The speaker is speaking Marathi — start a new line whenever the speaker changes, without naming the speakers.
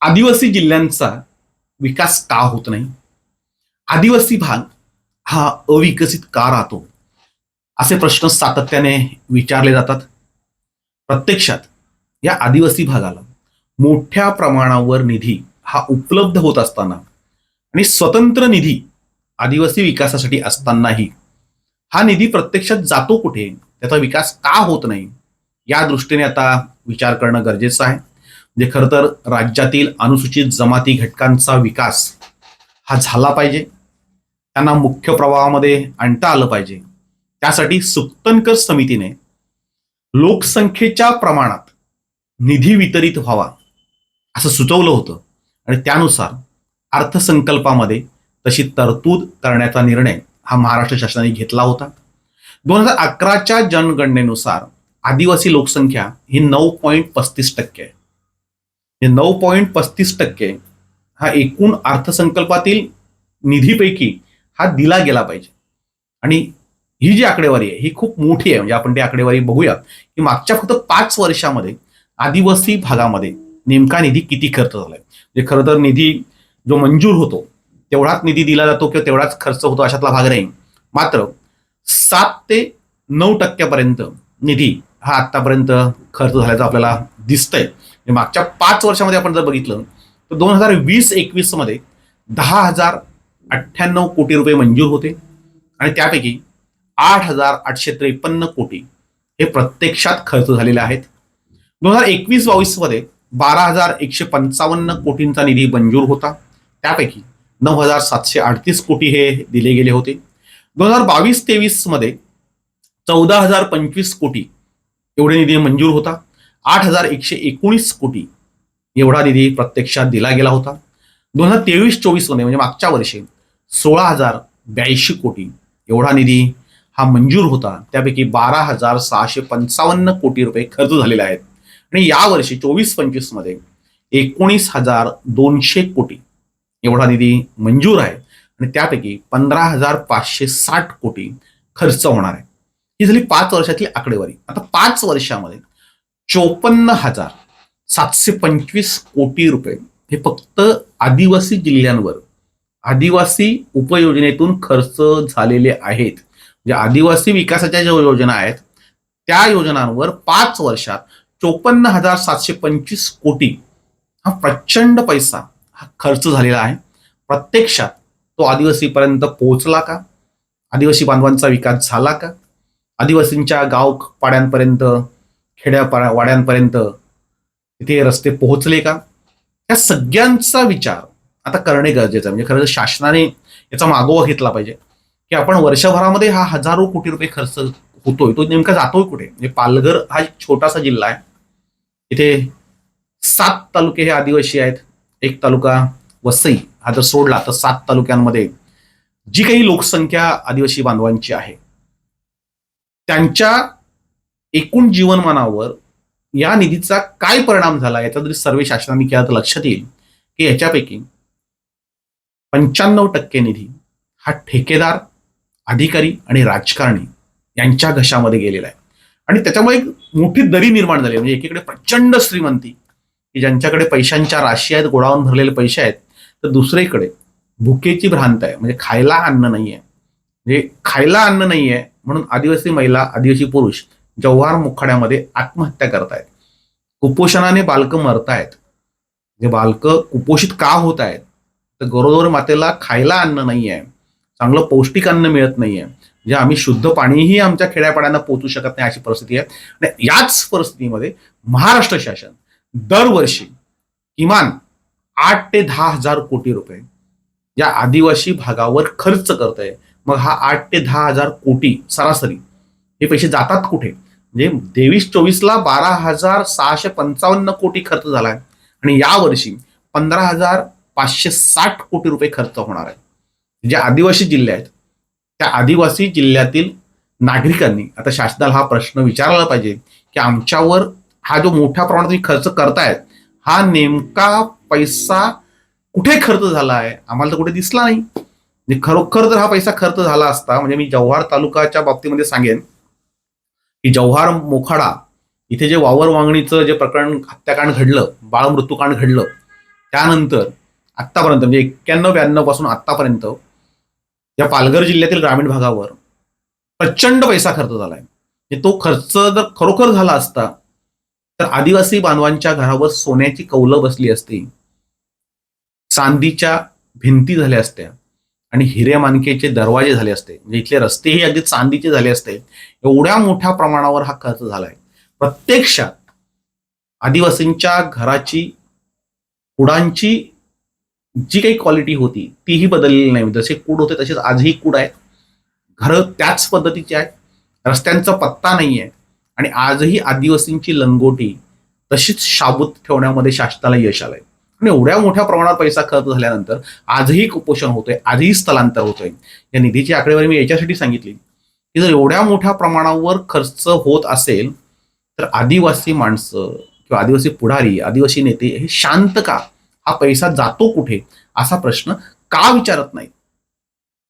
आदिवासी जिल्ह्यांचा विकास का होत नाही? आदिवासी भाग हा अविकसित का राहतो? असे प्रश्न सातत्याने विचारले जातात. प्रत्यक्षात या आदिवासी भागाला मोठ्या प्रमाणावर निधी हा उपलब्ध होत असताना आणि स्वतंत्र निधी आदिवासी विकासासाठी असतानाही हा निधी प्रत्यक्षात जातो कुठे? त्याचा विकास का होत नाही? या दृष्टीने आता विचार करणं गरजेचं आहे. म्हणजे खरं तर राज्यातील अनुसूचित जमाती घटकांचा विकास हा झाला पाहिजे. त्यांना मुख्य प्रवाहामध्ये आणता आलं पाहिजे. त्यासाठी सुक्तनकर समितीने लोकसंख्येच्या प्रमाणात निधी वितरित व्हावा असं सुचवलं होतं. आणि त्यानुसार अर्थसंकल्पामध्ये तशी तरतूद करण्याचा निर्णय हा महाराष्ट्र शासनाने घेतला होता. दोन हजार अकराच्या जनगणनेनुसार आदिवासी लोकसंख्या ही नऊ पॉईंट पस्तीस टक्के आहे. हे नऊ पॉईंट पस्तीस टक्के हा एकूण अर्थसंकल्पातील निधीपैकी हा दिला गेला पाहिजे. आणि ही जी आकडेवारी आहे ही खूप मोठी आहे. म्हणजे आपण ती आकडेवारी बघूया की मागच्या फक्त पाच वर्षामध्ये आदिवासी भागामध्ये नेमका निधी किती खर्च झालाय. म्हणजे खरं तर निधी जो मंजूर होतो तेवढाच निधी दिला जातो किंवा तेवढाच खर्च होतो अशातला भाग नाही. मात्र सात ते नऊ टक्क्यापर्यंत निधी हा आतापर्यंत खर्च झाल्याचं आपल्याला दिसतंय. म्हणजे मागच्या पाच वर्षामध्ये आपण जर बघितलं तर दोन हजार वीस एकवीसमध्ये दहा हजार अठ्ठ्याण्णव कोटी रुपये मंजूर होते. आणि त्यापैकी आठ हजार आठशे त्रेपन्न कोटी हे प्रत्यक्षात खर्च झालेले आहेत. दोन हजार एकवीस बावीसमध्ये बारा हजार एकशे पंचावन्न कोटींचा निधी मंजूर होता. त्यापैकी नऊ हजार सातशे अडतीस कोटी हे दिले गेले होते. दोन हजार बावीस तेवीसमध्ये चौदा हजार पंचवीस कोटी एवढे निधी मंजूर होता. आठ हजार एकशे एकोणीस कोटी एवढा निधी प्रत्यक्षात दिला गेला होता. दोन हजार तेवीस चोवीसमध्ये म्हणजे मागच्या वर्षी सोळा हजार ब्याऐंशी कोटी एवढा निधी हा मंजूर होता. त्यापैकी बारा हजार सहाशे पंचावन्न कोटी रुपये खर्च झालेले आहेत. आणि यावर्षी चोवीस पंचवीसमध्ये एकोणीस हजार दोनशे कोटी एवढा निधी मंजूर आहे. आणि त्यापैकी पंधरा हजार पाचशे साठ कोटी खर्च होणार आहे. ही झाली पाच वर्षातली आकडेवारी. आता पाच वर्षामध्ये चोपन्न हजार सातशे पंचवीस कोटी रुपये. हे फक्त आदिवासी जिल्ह्यांवर आदिवासी उपयोजनेतून खर्च झालेले आहेत. म्हणजे आदिवासी विकासाच्या ज्या योजना आहेत त्या योजनांवर पाच वर्षात चोपन्न हजार सातशे पंचवीस कोटी हा प्रचंड पैसा हा खर्च झालेला आहे. प्रत्यक्षात तो आदिवासीपर्यंत पोहोचला का? आदिवासी बांधवांचा विकास झाला का? आदिवासींच्या गाव पाड्यांपर्यंत खेड्या वाड्यांपर्यंत तिथे रस्ते पोहोचले का? या सगळ्यांचा विचार आता करणे गरजेचं आहे. म्हणजे खरं तर शासनाने याचा मागोवा घेतला पाहिजे. की आपण वर्षभरामध्ये हा हजारो कोटी रुपये खर्च होतोय. तो नेमका जातोय कुठे? म्हणजे पालघर हा एक छोटासा जिल्हा आहे. इथे सात तालुके हे आदिवासी आहेत. एक तालुका वसई हा जर सोडला तर सात तालुक्यांमध्ये जी काही लोकसंख्या आदिवासी बांधवांची आहे त्यांच्या एकूण जीवनमानावर या निधीचा काय परिणाम झाला याचा जरी सर्वे शासनाने केला तर लक्षात येईल की याच्यापैकी पंच्याण्णव टक्के निधी हा ठेकेदार अधिकारी आणि राजकारणी यांच्या घशामध्ये गेलेला आहे. आणि त्याच्यामुळे एक मोठी दरी निर्माण झाली म्हणजे एकीकडे प्रचंड श्रीमंती की ज्यांच्याकडे पैशांच्या राशी आहेत गोडावून भरलेले पैसे आहेत तर दुसरीकडे भुकेची भ्रांत आहे. म्हणजे खायला अन्न नाहीये. म्हणजे खायला अन्न नाहीये म्हणून आदिवासी महिला आदिवासी पुरुष जव्हार मुखाड्यामध्ये आत्महत्या करतायत. कुपोषणाने बालकं मरतायत. जे बालकं कुपोषित का होत आहेत तर गरोदर मातेला खायला अन्न नाही आहे चांगलं पौष्टिक अन्न मिळत नाहीये. म्हणजे आम्ही शुद्ध पाणीही आमच्या खेड्यापाड्यांना पोचू शकत नाही अशी परिस्थिती आहे. आणि याच परिस्थितीमध्ये महाराष्ट्र शासन दरवर्षी किमान आठ ते दहा हजार कोटी रुपये या आदिवासी भागावर खर्च करत आहे मग हा आठ ते दहा हजार कोटी सरासरी हे पैसे जातात कुठे? म्हणजे तेवीस चोवीसला बारा हजार सहाशे पंचावन्न कोटी खर्च झाला आहे आणि यावर्षी पंधरा हजार पाचशे साठ कोटी रुपये खर्च होणार आहे. जे आदिवासी जिल्हे आहेत त्या आदिवासी जिल्ह्यातील नागरिकांनी आता शासनाला हा प्रश्न विचारला पाहिजे की आमच्यावर हा जो मोठ्या प्रमाणात तुम्ही खर्च करतायत हा नेमका पैसा कुठे खर्च झाला आहे आम्हाला तर कुठे दिसला नाही. म्हणजे खरोखर जर हा पैसा खर्च झाला असता म्हणजे मी जव्हार तालुकाच्या बाबतीमध्ये सांगेन की जव्हार मोखाडा इथे जे वावर वांगणीचं जे प्रकरण हत्याकांड घडलं बाळ मृत्यूकांड घडलं त्यानंतर आत्तापर्यंत म्हणजे एक्क्याण्णव ब्याण्णवपासून आत्तापर्यंत या पालघर जिल्ह्यातील ग्रामीण भागावर प्रचंड पैसा खर्च झालाय. म्हणजे तो खर्च जर खरोखर झाला असता तर आदिवासी बांधवांच्या घरावर सोन्याची कौलं बसली असती चांदीच्या भिंती झाल्या असत्या आणि हिरे मानकेचे दरवाजे झाले असते. म्हणजे इथले रस्तेही अगदी चांदीचे झाले असते. एवढ्या मोठ्या प्रमाणावर हा खर्च झालाय. प्रत्यक्षात आदिवासींच्या घराची कुडांची जी काही क्वालिटी होती तीही बदललेली नाही. जसे कूड होते तसेच आजही कूड आहेत घरं त्याच पद्धतीची आहेत. रस्त्यांचा पत्ता नाही आहे आणि आजही आदिवासींची लंगोटी तशीच शाबूत ठेवण्यामध्ये शासनाला यश आलंय. आणि एवढ्या मोठ्या प्रमाणात पैसा खर्च झाल्यानंतर आजही कुपोषण होतंय आजही स्थलांतर होतंय. या निधीची आकडेवारी मी याच्यासाठी सांगितली की जर एवढ्या मोठ्या प्रमाणावर खर्च होत असेल तर आदिवासी माणसं किंवा आदिवासी पुढारी आदिवासी नेते हे शांत का? हा पैसा जातो कुठे? असा प्रश्न का विचारत नाहीत?